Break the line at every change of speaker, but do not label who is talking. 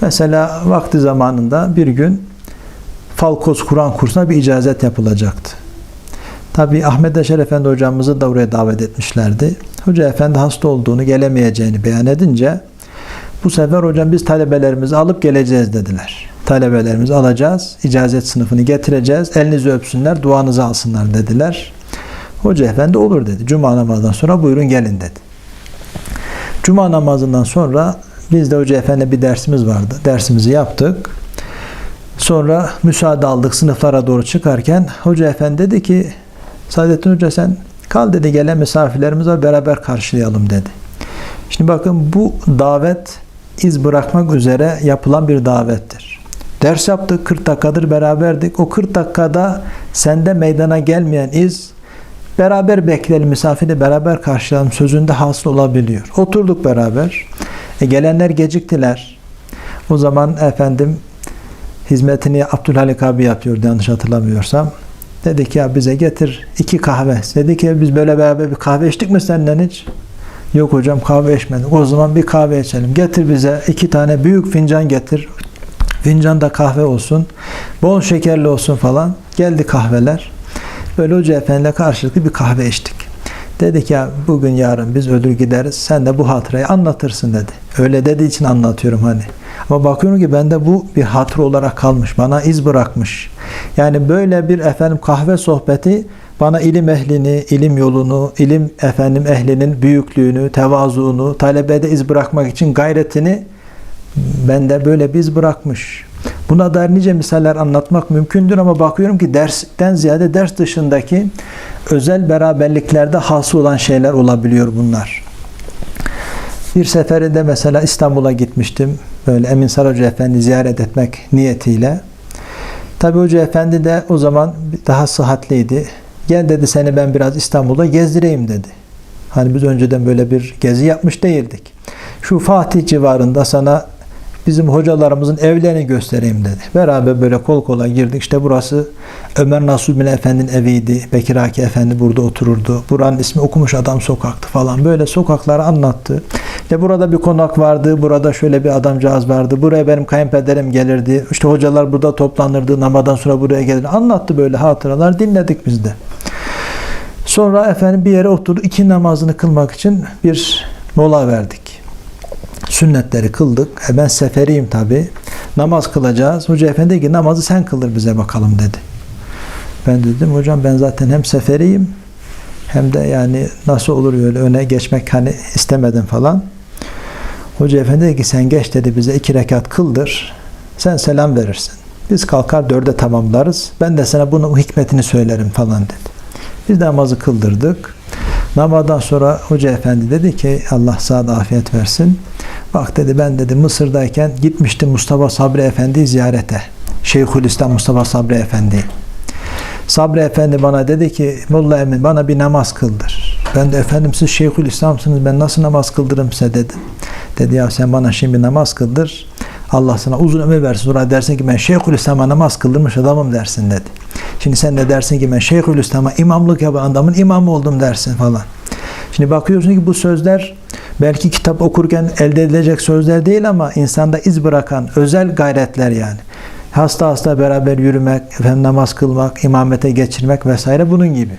Mesela vakti zamanında bir gün Falkos Kur'an kursuna bir icazet yapılacaktı. Tabi Ahmet Eşer Efendi hocamızı da oraya davet etmişlerdi. Hoca Efendi hasta olduğunu, gelemeyeceğini beyan edince bu sefer hocam biz talebelerimizi alıp geleceğiz dediler. Talebelerimizi alacağız, icazet sınıfını getireceğiz, elinizi öpsünler, duanızı alsınlar dediler. Hoca Efendi olur dedi. Cuma namazından sonra buyurun gelin dedi. Cuma namazından sonra biz de Hoca Efendi bir dersimiz vardı. Dersimizi yaptık. Sonra müsaade aldık sınıflara doğru çıkarken Hoca Efendi dedi ki Saadettin Hoca sen kal dedi gelen misafirlerimize beraber karşılayalım dedi. Şimdi bakın bu davet iz bırakmak üzere yapılan bir davettir. Ders yaptık 40 dakikadır beraberdik. O 40 dakikada sende meydana gelmeyen iz beraber bekleyelim misafiri beraber karşılayalım sözünde hasıl olabiliyor. Oturduk beraber. E, gelenler geciktiler. O zaman efendim hizmetini Abdülhalik abi yapıyordu yanlış hatırlamıyorsam. Dedi ki ya bize getir iki kahve. Dedi ki biz böyle beraber bir kahve içtik mi senden hiç? Yok hocam kahve içmedik. O zaman bir kahve içelim. Getir bize iki tane büyük fincan getir. Fincan da kahve olsun. Bol şekerli olsun falan. Geldi kahveler. Böyle Hoca Efendi'yle karşılıklı bir kahve içtik. Dedik ya bugün yarın biz ölür gideriz. Sen de bu hatırayı anlatırsın dedi. Öyle dediği için anlatıyorum hani. Ama bakıyorum ki bende bu bir hatır olarak kalmış. Bana iz bırakmış. Yani böyle bir efendim kahve sohbeti bana ilim ehlini, ilim yolunu, ilim efendim ehlinin büyüklüğünü, tevazuunu, talebede iz bırakmak için gayretini bende böyle bir iz bırakmış. Buna dair nice misaller anlatmak mümkündür ama bakıyorum ki dersten ziyade ders dışındaki özel beraberliklerde hası olan şeyler olabiliyor bunlar. Bir seferinde mesela İstanbul'a gitmiştim. Böyle Emin Sar Hoca Efendi ziyaret etmek niyetiyle. Tabi Hoca Efendi de o zaman daha sıhhatliydi. Gel dedi seni ben biraz İstanbul'da gezdireyim dedi. Hani biz önceden böyle bir gezi yapmış değildik. Şu Fatih civarında sana bizim hocalarımızın evlerini göstereyim dedi. Beraber böyle kol kola girdik. İşte burası Ömer Nasuh bin Efendi'nin eviydi. Bekir Haki Efendi burada otururdu. Buranın ismi okumuş adam sokaktı falan. Böyle sokakları anlattı. İşte burada bir konak vardı. Burada şöyle bir adamcağız vardı. Buraya benim kayınpederim gelirdi. İşte hocalar burada toplanırdı. Namadan sonra buraya gelirdi. Anlattı böyle hatıralar. Dinledik biz de. Sonra efendim bir yere oturdu. iki namazını kılmak için bir mola verdik sünnetleri kıldık. E ben seferiyim tabi. Namaz kılacağız. Hoca efendi dedi ki namazı sen kıldır bize bakalım dedi. Ben dedim hocam ben zaten hem seferiyim hem de yani nasıl olur öyle öne geçmek hani istemedim falan. Hoca efendi dedi ki sen geç dedi bize iki rekat kıldır. Sen selam verirsin. Biz kalkar dörde tamamlarız. Ben de sana bunun hikmetini söylerim falan dedi. Biz namazı kıldırdık. Namazdan sonra Hoca Efendi dedi ki Allah sağda afiyet versin. Bak dedi ben dedi Mısır'dayken gitmiştim Mustafa Sabri Efendi ziyarete. Şeyhülislam Mustafa Sabri Efendi. Sabri Efendi bana dedi ki Molla Emin bana bir namaz kıldır. Ben de efendim siz Şeyhülislam'sınız ben nasıl namaz kıldırırım size dedim. Dedi ya sen bana şimdi namaz kıldır. Allah sana uzun ömür versin. Sonra dersin ki ben Şeyhülislam'a namaz kıldırmış adamım dersin dedi. Şimdi sen de dersin ki ben Şeyhülislam'a imamlık yapan adamın imamı oldum dersin falan. Şimdi bakıyorsun ki bu sözler belki kitap okurken elde edilecek sözler değil ama insanda iz bırakan özel gayretler yani. Hasta hasta beraber yürümek, efendim namaz kılmak, imamete geçirmek vesaire bunun gibi.